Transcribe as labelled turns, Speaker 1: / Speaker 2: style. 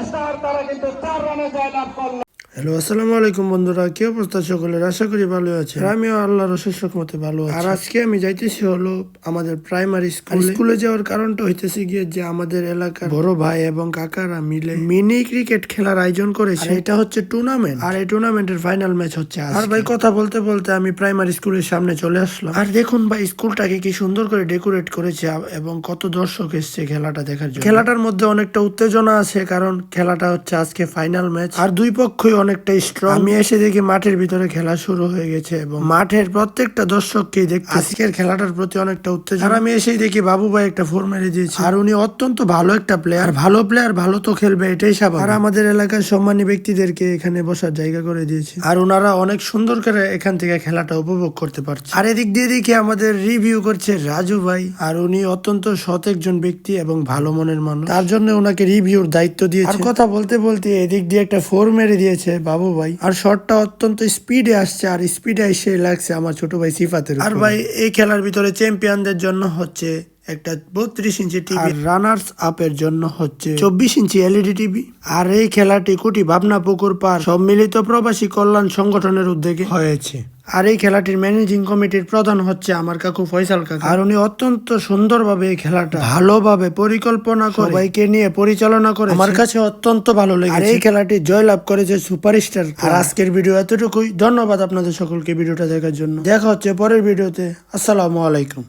Speaker 1: Superstar তারা কিন্তু চার রানে জয়লাভ করল।
Speaker 2: হ্যালো আসসালামু আলাইকুম বন্ধুরা কি অবস্থা সকলের? আশা করি ভালো আছে আমিও আল্লাহর অশেষ মতে ভালো আছি। আর আজকে আমি যাইতেছি হলো আমাদের প্রাইমারি স্কুল স্কুলে যাওয়ার কারণটা হইতেছে গিয়ে যে আমাদের এলাকার বড় ভাই এবং কাকারা মিলে মিনি ক্রিকেট খেলার আয়োজন করেছে। এটা হচ্ছে টুর্নামেন্ট আর এই টুর্নামেন্টের ফাইনাল ম্যাচ হচ্ছে আর ভাই কথা বলতে বলতে আমি প্রাইমারি স্কুলের সামনে চলে আসলাম। আর দেখুন ভাই স্কুলটাকে কি সুন্দর করে ডেকোরেট করেছে এবং কত দর্শক এসছে খেলাটা দেখার জন্য। খেলাটার মধ্যে অনেকটা উত্তেজনা আছে কারণ খেলাটা হচ্ছে আজকে ফাইনাল ম্যাচ আর দুই পক্ষই অনেকটা স্ট্রং আমি এসে দেখি মাঠের ভিতরে খেলা শুরু হয়ে গেছে এবং মাঠের প্রত্যেকটা দর্শককে দেখতে আজকের খেলাটার প্রতি অনেকটা উত্তেজনা। আর আমি এসেই দেখি বাবু ভাই একটা ফোর মেরে দিয়েছে। আর উনি অত্যন্ত ভালো একটা প্লেয়ার ভালো প্লেয়ার ভালো তো খেলবে এটাই স্বাভাবিক। আর আমাদের এলাকার সম্মানী ব্যক্তিদেরকে এখানে বসার জায়গা করে দিয়েছে। আর ওনারা অনেক সুন্দর করে এখান থেকে খেলাটা উপভোগ করতে পারছে। আর এদিক দিয়ে দেখি আমাদের রিভিউ করছে রাজু ভাই। আর উনি অত্যন্ত সৎ একজন ব্যক্তি এবং ভালো মনের মানুষ। তার জন্য ওনাকে রিভিউর দায়িত্ব দিয়েছে। আর কথা বলতে বলতে এদিক দিয়ে একটা ফোর মেরে দিয়েছে। বাবু ভাই। আর শটটা অত্যন্ত স্পিডে আসছে আর স্পিডে এসে লাগছে আমার ছোট ভাই সিফাতের আর ভাই এই খেলার ভিতরে চ্যাম্পিয়নদের জন্য হচ্ছে একটা বত্রিশ ইঞ্চি টিভি রানার্স আপের জন্য হচ্ছে চব্বিশ ইঞ্চি এলইডি টিভি আর এই খেলাটি কুটি ভাবনা পুকুর পার সম্মিলিত প্রবাসী কল্যাণ সংগঠনের উদ্যোগে হয়েছে। আর এই খেলাটির ম্যানেজিং কমিটির প্রধান হচ্ছে আমার কাকু ফয়সাল কাকু। আর উনি অত্যন্ত সুন্দরভাবে এই খেলাটা ভালোভাবে পরিকল্পনা করে সবাইকে নিয়ে পরিচালনা করে আমার কাছে অত্যন্ত ভালো লেগেছে। আর এই খেলাটি জয়লাভ করেছে সুপারস্টার আর আজকের ভিডিও এতটুকুই। ধন্যবাদ আপনাদের সকলকে ভিডিওটা দেখার জন্য। দেখা হচ্ছে পরের ভিডিওতে আসসালামু আলাইকুম।